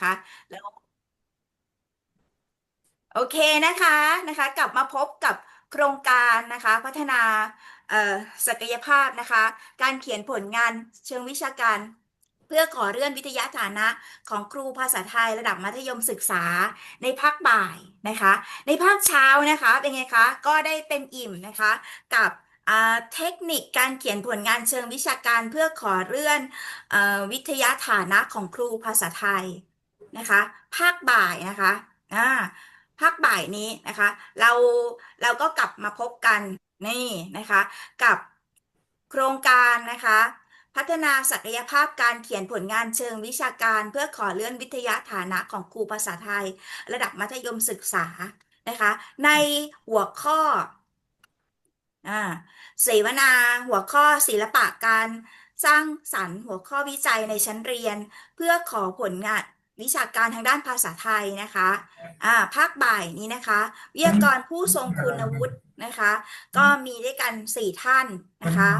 คะ แล้ว โอเคนะคะนะคะ กลับมาพบกับโครงการนะคะ พัฒนาเอ่อศักยภาพนะคะ การเขียนผลงานเชิงวิชาการ เพื่อขอเลื่อนวิทยาฐานะของครูภาษาไทยระดับมัธยมศึกษาในภาคบ่ายนะคะ ในภาคเช้านะคะเป็นไงคะ ก็ได้เต็มอิ่มนะคะกับอ่าเทคนิคการเขียนผลงานเชิงวิชาการเพื่อขอเลื่อนเอ่อวิทยาฐานะของครูภาษาไทย นะคะ ภาคบ่ายนะคะอ่าภาคบ่ายนี้นะคะ เราเราก็กลับมาพบกันนี่นะคะ กับโครงการนะคะ พัฒนาศักยภาพการเขียนผลงานเชิงวิชาการ เพื่อขอเลื่อนวิทยาฐานะของครูภาษาไทย ระดับมัธยมศึกษานะคะ ในหัวข้ออ่าเสวนาหัวข้อศิลปะการสร้างสรรค์หัวข้อวิจัยในชั้นเรียน เพื่อขอผลงาน วิชาการทางด้านภาษาไทยนะคะอ่าภาคบ่ายนี้นะคะ วิทยากรผู้ทรงคุณวุฒินะคะ ก็มีด้วยกันสี่ท่านนะคะ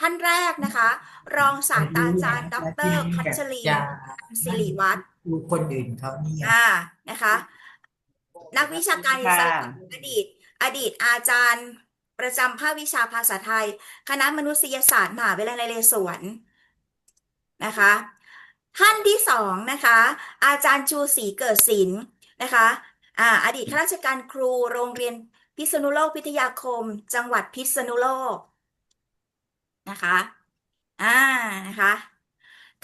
ท่านแรกนะคะ รองศาสตราจารย์ดอกเตอรพัชรีจะศิริวัฒน์ดูคนอื่นเขาเนี่ยอ่านะคะ นักวิชาการอิสระอดีต อดีตอาจารย์ประจำภาควิชาภาษาไทย คณะมนุษยศาสตร์มหาวิทยาลัยนเรศวรนะคะ ท่านที่สองนะคะ อาจารย์ชูศรีเกิดศิลป์นะคะอ่าอดีตข้าราชการครูโรงเรียนพิษณุโลกพิทยาคม จังหวัดพิษณุโลกนะคะอ่านะคะ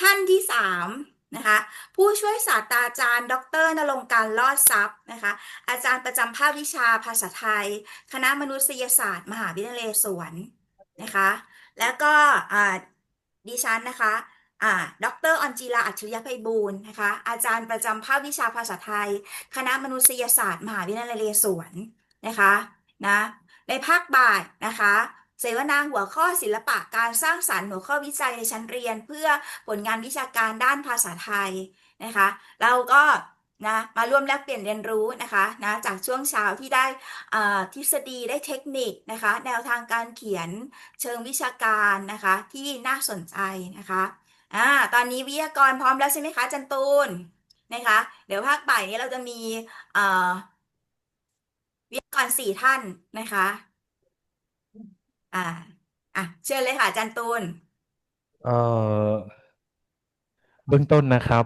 ท่านที่สามนะคะผู้ช่วยศาสตราจารย์ ดรนรงค์การลอดทรัพย์นะคะอาจารย์ประจำภาควิชาภาษาไทย คณะมนุษยศาสตร์ มหาวิทยาลัยนเรศวรนะคะแล้วก็อ่าดิฉันนะคะ อ่าดรออนจีลาอัจฉริยะไพบูลย์นะคะ อาจารย์ประจำภาควิชาภาษาไทย คณะมนุษยศาสตร์ มหาวิทยาลัยนเรศวรนะคะนะในภาคบ่ายนะคะ เสวนาหัวข้อศิลปะการสร้างสรรค์หัวข้อวิจัยในชั้นเรียน เพื่อผลงานวิชาการด้านภาษาไทยนะคะ เราก็นะมาร่วมแลกเปลี่ยนเรียนรู้นะคะนะจากช่วงเช้าที่ได้ทฤษฎีได้เทคนิคนะคะ แนวทางการเขียนเชิงวิชาการนะคะที่น่าสนใจนะคะ อ่า ตอนนี้วิทยากรพร้อมแล้วใช่ไหมคะจันตูนนะคะ เดี๋ยวภาคบ่ายนี้เราจะมีเอ่อวิทยากรสี่ท่านนะคะ อ่า อะเชิญเลยค่ะอาจันตูน เอ่อเบื้องต้นนะครับ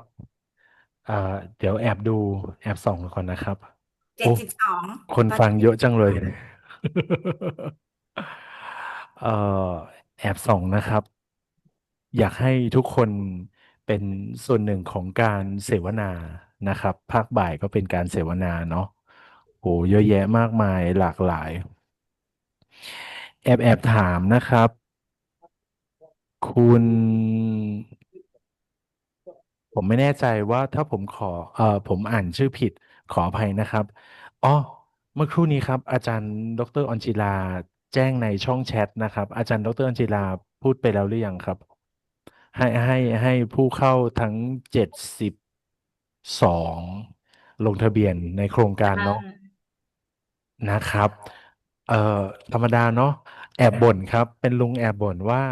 อ่าเดี๋ยวแอบดูแอบส่องก่อนนะครับ เจ็ดโอ้สิบสองคนตอนฟังนี้เยอะจังเลย เอ่อแอบส่องนะครับ อยากให้ทุกคนเป็นส่วนหนึ่งของการเสวนานะครับ ภาคบ่ายก็เป็นการเสวนาเนาะโหเยอะแยะมากมายหลากหลาย แอบแอบถามนะครับ คุณ ผมไม่แน่ใจว่าถ้าผมขอเอ่อผมอ่านชื่อผิดขออภัยนะครับอ๋อเมื่อครู่นี้ครับ อาจารย์ดรอนจิลาแจ้งในช่องแชทนะครับ อาจารย์ดรออนจิลาพูดไปแล้วหรือยังครับ ให้ให้ให้ผู้เข้าทั้งเจ็ดสิบสองลงทะเบียนในโครงการเนาะ นะครับ เอ่อ ธรรมดาเนาะ แอบบ่นครับ เป็นลุงแอบบ่นว่า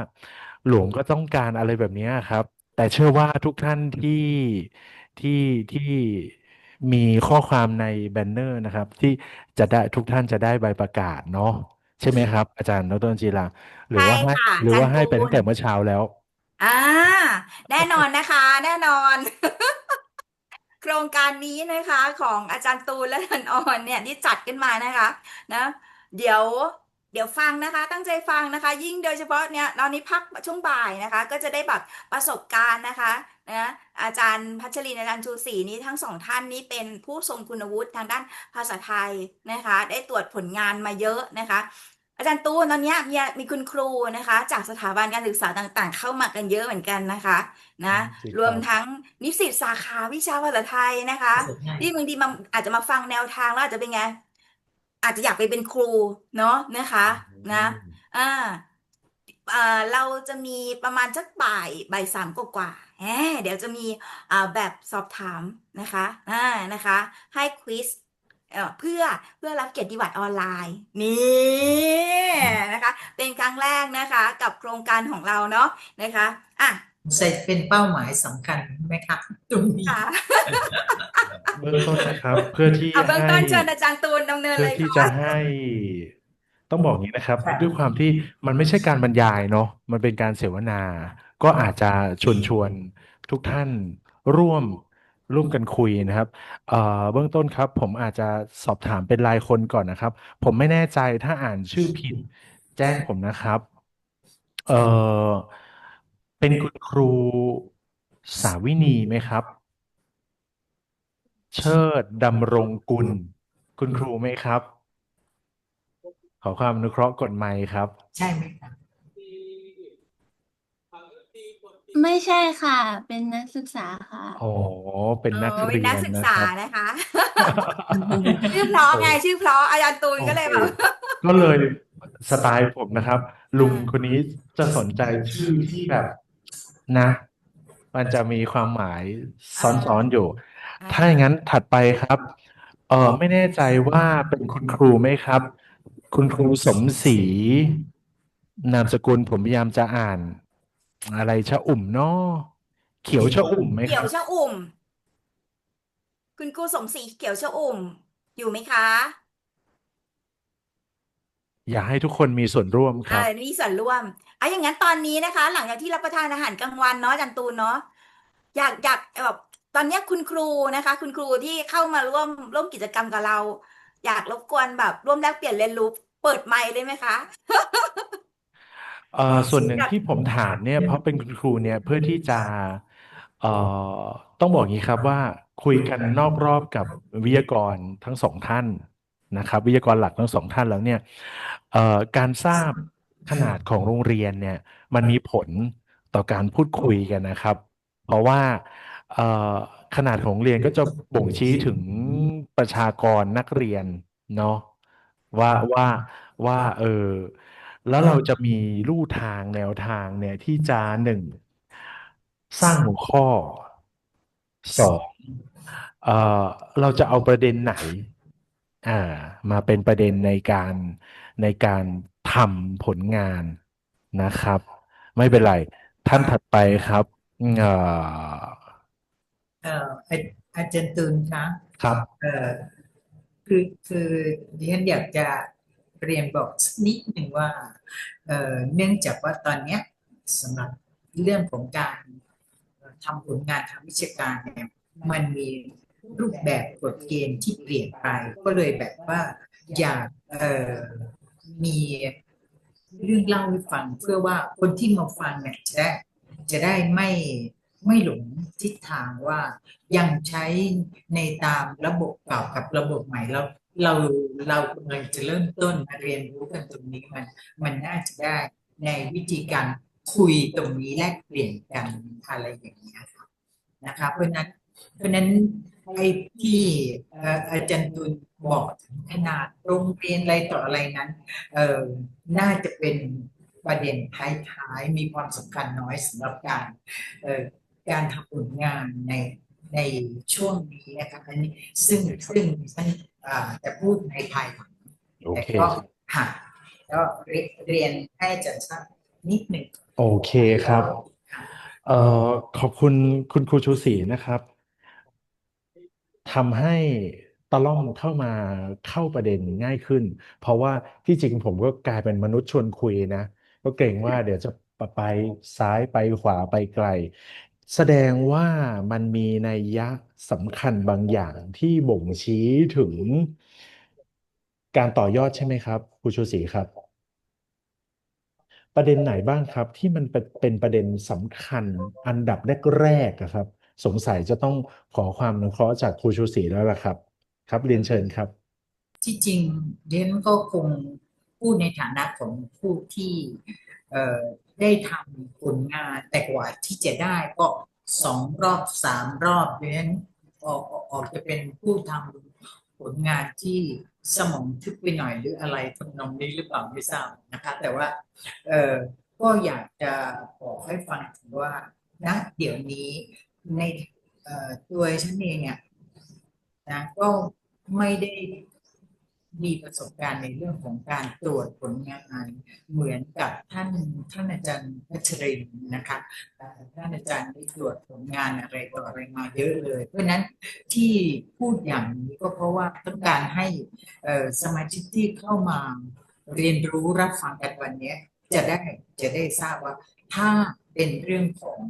หลวงก็ต้องการอะไรแบบเนี้ยครับ แต่เชื่อว่าทุกท่านที่ที่ที่มีข้อความในแบนเนอร์นะครับ ที่จะได้ทุกท่านจะได้ใบประกาศเนาะ ใช่ไหมครับ อาจารย์ดรจีราหรือใช่ว่าให้ค่ะหรืออาจารว่าย์ให้ตูไปตั้งนแต่เมื่อเช้าแล้ว อ่า แน่นอนนะคะ แน่นอน โครงการนี้นะคะ ของอาจารย์ตูนและอาจารย์ออนเนี่ยที่จัดขึ้นมานะคะนะเดี๋ยวเดี๋ยวฟังนะคะ ตั้งใจฟังนะคะ ยิ่งโดยเฉพาะเนี่ยตอนนี้พักช่วงบ่ายนะคะ ก็จะได้แบบประสบการณ์นะคะนะอาจารย์พัชรินอาจารย์ชูศรีนี้ทั้งสองท่านนี้เป็นผู้ทรงคุณวุฒิทางด้านภาษาไทยนะคะ ได้ตรวจผลงานมาเยอะนะคะ อาจารย์ตูนตอนเนี้ยมีมีคุณครูนะคะ จากสถาบันการศึกษาต่างๆ เข้ามากันเยอะเหมือนกันนะคะนะจริงรวมครับทั้งนิสิตสาขาวิชาภาษาไทยนะคะรู้สึกง่ายที่บางทีมาอาจจะมาฟังแนวทางแล้วอาจจะเป็นไง อาจจะอยากไปเป็นครูเนาะนะคะนะอ่าเอ่อเราจะมีประมาณสักบ่ายบ่ายสามกว่าๆแหมเดี๋ยวจะมีอ่าแบบสอบถามนะคะอ่านะคะ ให้ควิส เอ่อเพื่อเพื่อรับเกียรติบัตรออนไลน์ นี่นะคะ เป็นครั้งแรกนะคะ กับโครงการของเราเนาะนะคะอะใส่เป็นเป้าหมายสำคัญไหมคะตรงนี้ค่ะเบื้องต้นนะครับ เพื่อที่เอาเบื้องให้ต้นเชิญอาจารย์ตูนดำเนินเพื่เลอยที่ค่ะจะให้ ต้องบอกอย่างนี้นะครับ ค่ะ ด้วยความที่มันไม่ใช่การบรรยายเนาะมันเป็นการเสวนา ก็อาจจะชวนชวนทุกท่านร่วม ร่วมกันคุยนะครับเอ่อเบื้องต้นครับ ผมอาจจะสอบถามเป็นรายคนก่อนนะครับ ผมไม่แน่ใจถ้าอ่านชื่อผิดแจ้งผมนะครับ เอ่อเป็นคุณครูสาวินีไหมครับ เชิดดำรงกุล คุณครูไหมครับ ขอความอนุเคราะห์กดไมค์ครับ ใช่ไหมคะ ไม่ใช่ค่ะ เป็นนักศึกษาค่ะ อ๋อ เป็นนักเออเป็นเรียนักนศึกนะษาครับ นะคะ ชื่อเพราะไงชื่อเพราะอาจารย์ตูนก็เลยแบบ ก็เลยสไตล์ผมนะครับ ลุงคนนี้จะสนใจชื่อที่แบบนะ มันจะมีความหมายซ้อนๆอยู่ถ้าอย่างนั้นถัดไปครับ เออไม่แน่ใจว่าเป็นคุณครูไหมครับ คุณครูสมศรีนามสกุลผมพยายามจะอ่าน อะไรชะอุ่มเนาะเขียวชะอุ่มไหมคเขียรัวบ ชะอุ่ม คุณครูสมศรีเขียวชะอุ่ม อยู่ไหมคะอยากให้ทุกคนมีส่วนร่วมคอ่ารับ มีส่วนร่วมอะอย่างนั้นตอนนี้นะคะ หลังจากที่รับประทานอาหารกลางวันเนาะอาจารย์ตูนเนาะอยากอยากแบบตอนเนี้ยคุณครูนะคะ คุณครูที่เข้ามาร่วมร่วมกิจกรรมกับเรา อยากรบกวนแบบร่วมแลกเปลี่ยนเรียนรู้เปิดไมค์เลยไหมคะ เอ่อส่วนหนึ่งที่ผมถามเนี่ยเพราะเป็นคุณครูเนี่ยเพื่อที่จะเอ่อต้องบอกอย่างนี้ครับว่าคุยกันนอกรอบกับวิทยากรทั้งสองท่านนะครับ วิทยากรหลักทั้งสองท่านแล้วเนี่ยเอ่อการทราบขนาดของโรงเรียนเนี่ยมันมีผลต่อการพูดคุยกันนะครับ เพราะว่าเอ่อขนาดของโรงเรียนก็จะบ่งชี้ถึงประชากรนักเรียนเนาะว่าว่าว่าเออ แล้วเราจะมีลู่ทางแนวทางเนี่ยที่จะหนึ่งสร้างหัวข้อสองเอ่อเราจะเอาประเด็นไหนอ่ามาเป็นประเด็นในการในการทำผลงานนะครับ ไม่เป็นไร ท่านถัดไปครับเอ่อเอ่ออาอาจารย์ตูนคะครับ เอ่อคือคือดิฉันอยากจะ เรียนบอกสักนิดหนึ่งว่าเเนื่องจากว่าตอนนี้สำหรับเรื่องของการทำผลงานทางวิชาการเนี่ยมันมีรูปแบบกฎเกณฑ์ที่เปลี่ยนไป ก็เลยแบบว่าอยากมีเรื่องเล่าให้ฟังเพื่อว่าคนที่มาฟังเนี่ยจะได้จะได้ไม่ไม่หลงทิศทางว่ายังใช้ในตามระบบเก่ากับระบบใหม่เรา เราเรากำลังจะเริ่มต้นมาเรียนรู้กันตรงนี้มัน มันน่าจะได้ในวิธีการคุยตรงนี้แลกเปลี่ยนกันอะไรอย่างเงี้ครับนะคะเพราะนั้นเพราะนั้นไอ้ที่อาจารย์ตุลบอกถึงขนาดโรงเรียนอะไรต่ออะไรนั้นเออน่าจะเป็นประเด็นท้ายๆมีความสำคัญน้อยสำหรับการเอ่อการทำผลงานในในช่วงนี้นะครับอันนี้ซึ่งซึ่งฉัน อ่าจะพูดในภายหลังโอแต่เคก็ค่ะก็เรียเรียนให้อาจารย์ทราบนิดหนึ่งโอเคครับเอ่อขอบคุณคุณครูชูศรีนะครับทำให้ตะล่อมเข้ามาเข้าประเด็นง่ายขึ้น เพราะว่าที่จริงผมก็กลายเป็นมนุษย์ชวนคุยนะ ก็เกรงว่าเดี๋ยวจะไปซ้ายไปขวาไปไกล แสดงว่ามันมีนัยยะสำคัญบางอย่างที่บ่งชี้ถึงการต่อยอดใช่ไหมครับครูชูศรีครับ ประเด็นไหนบ้างครับที่มันเป็นประเด็นสำคัญอันดับแรกๆครับ สงสัยจะต้องขอความอนุเคราะห์จากครูชูศรีแล้วล่ะครับ ครับเรียนเชิญครับ ที่จริงเรนก็คงพูดในฐานะของผู้ที่เได้ทำผลงานแต่กว่าที่จะได้ก็สองรอบสามรอบเรียนออกออกออกจะเป็นผู้ทำผลงานที่สมองทึบไปหน่อยหรืออะไรทำนองนี้หรือเปล่าไม่ทราบนะคะ แต่ว่าเออก็อยากจะบอกให้ฟังถึงว่าณเดี๋ยวนี้ในตัวฉันเองเนี่ยนะก็ไม่ได้ มีประสบการณ์ในเรื่องของการตรวจผลงานเหมือนกับท่านท่านอาจารย์พัชรินนะคะท่านอาจารย์ได้ตรวจผลงานอะไรต่ออะไรมาเยอะเลย เพราะนั้นที่พูดอย่างนี้ก็เพราะว่าต้องการให้สมาชิกที่เข้ามาเรียนรู้รับฟังกันวันนี้จะได้จะได้ทราบว่าถ้าเป็นเรื่องของ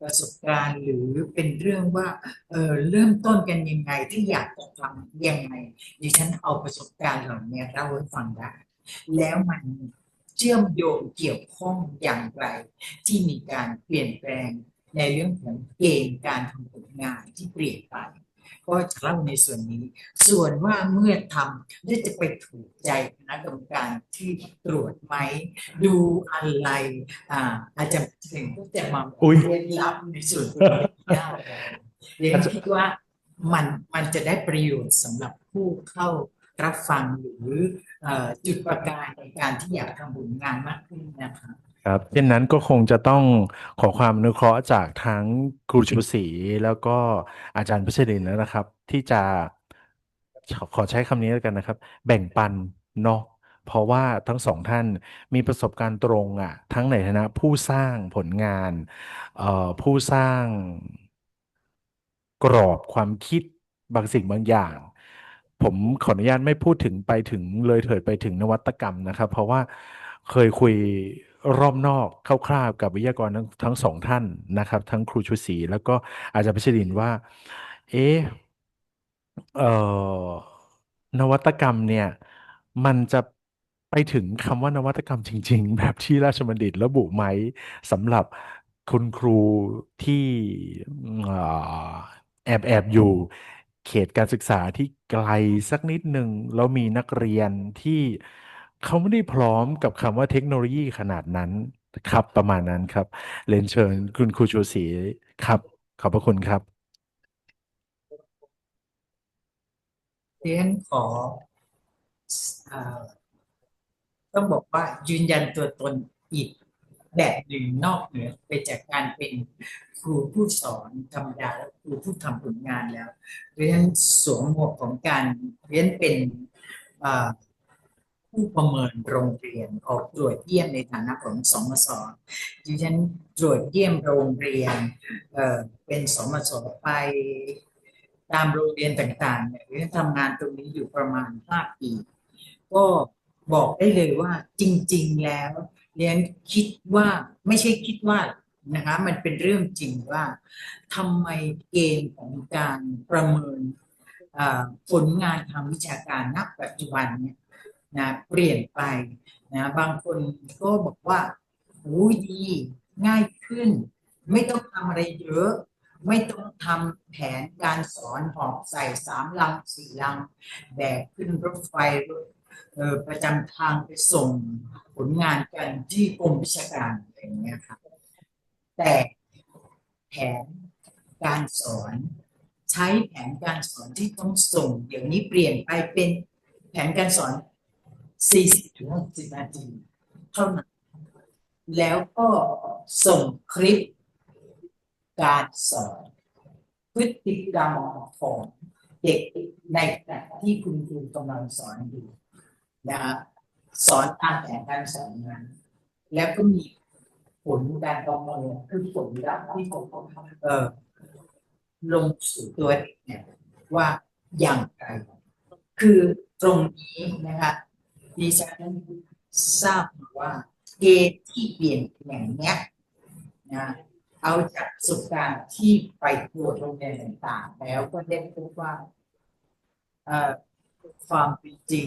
ประสบการณ์หรือเป็นเรื่องว่าเออเริ่มต้นกันยังไงที่อยากจะทำยังไงดิฉันเอาประสบการณ์เหล่านี้เล่าให้ฟังได้แล้วมันเชื่อมโยงเกี่ยวข้องอย่างไร ที่มีการเปลี่ยนแปลงในเรื่องของเกณฑ์การทำผลงานที่เปลี่ยนไป ก็จะเล่าในส่วนนี้ ส่วนว่าเมื่อทำแล้วจะไปถูกใจคณะกรรมการที่ตรวจไหม ดูอะไรอ่าอาจจะถึงก็จะมาอุ๊ยเคล็ดลับในส่วนตรงนี้ได้เดี๋ยวคิดว่ามันมันจะได้ประโยชน์สำหรับผู้เข้ารับฟังหรือเอ่อจุดประกายในการที่อยากทำผลงานมากขึ้นนะคะ ครับเช่นนั้นก็คงจะต้องขอความอนุเคราะห์จากทั้งครูชูศรีแล้วก็อาจารย์พัชรินทร์นะครับ ที่จะขอใช้คำนี้แล้วกันนะครับ แบ่งปันเนาะเพราะว่าทั้งสองท่านมีประสบการณ์ตรงอะ ทั้งในฐานะผู้สร้างผลงานเอ่อผู้สร้างกรอบความคิดบางสิ่งบางอย่าง ผมขออนุญาตไม่พูดถึงไปถึงเลยเถิดไปถึงนวัตกรรมนะครับ เพราะว่าเคยคุย รอบนอกคร่าวๆกับวิทยากรทั้งทั้งสองท่านนะครับ ทั้งครูชูศรีแล้วก็อาจารย์พิชรินว่า เอ๊ะเอ่อนวัตกรรมเนี่ย มันจะไปถึงคำว่านวัตกรรมจริง ๆ แบบที่ราชบัณฑิตระบุไหมสำหรับคุณครูที่แอบแอบอยู่เขตการศึกษาที่ไกลสักนิดหนึ่งแล้วมีนักเรียนที่ เขาไม่ได้พร้อมกับคำว่าเทคโนโลยีขนาดนั้นครับประมาณนั้นครับ เรียนเชิญคุณครูชูศรีครับ ขอบพระคุณครับเรียนขออต้องบอกว่ายืนยันตัวตนอีกแบบหนึ่งนอกเหนือไปจากการเป็นครูผู้สอนธรรมดาและครูผู้ทำผลงานแล้วเรียนสวมหมวกของการเรียนเป็นอ่อ ผู้ประเมินโรงเรียนออกตรวจเยี่ยมในฐานะของสมสดิฉันตรวจเยี่ยมโรงเรียนเอ่อเป็นสมสไปตามโรงเรียนต่างๆเนี่ยเรียนทำงานตรงนี้อยู่ประมาณห้าปี ก็บอกได้เลยว่าจริง ๆ แล้วเรียนคิดว่าไม่ใช่คิดว่านะคะมันเป็นเรื่องจริงว่าทำไมเกณฑ์ของการประเมินผลงานทางวิชาการณปัจจุบันเนี่ย นะเปลี่ยนไปนะบางคนก็บอกว่าโอ้ยดีง่ายขึ้น ไม่ต้องทำอะไรเยอะ ไม่ต้องทำแผนการสอนหอบใส่สามลังสี่ลังแบกขึ้นรถไฟประจำทางไปส่งผลงานกันที่กรมวิชาการอะไรอย่างเงี้ยครับแต่แผนการสอนใช้แผนการสอนที่ต้องส่ง เดี๋ยวนี้เปลี่ยนไปเป็นแผนการสอน 40ถึง60นาทีเท่านั้น แล้วก็ส่งคลิปการสอนพฤติกรรมของเด็กในขณะที่คุณครูกำลังสอนอยู่นะครับสอนตามแผนการสอนนั้น แล้วก็มีผลการประเมินคือผลลัพธ์ที่ผมเออลงสู่ตัวเด็กเนี่ยว่าอย่างไร คือตรงนี้นะคะ ดิฉันทราบว่าเกณฑ์ที่เปลี่ยนแปลงเนี้ยนะเอาจากประสบการณ์ที่ไปตรวจโรงเรียนต่างๆ แล้วก็ได้พบว่าความเป็นจริง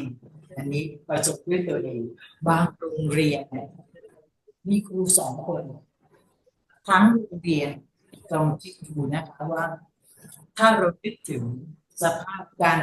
อันนี้ประสบด้วยตัวเองบางโรงเรียนเนี่ยมีครูสองคน ทั้งโรงเรียนลองคิดดูนะคะว่า ถ้าเราคิดถึงสภาพการ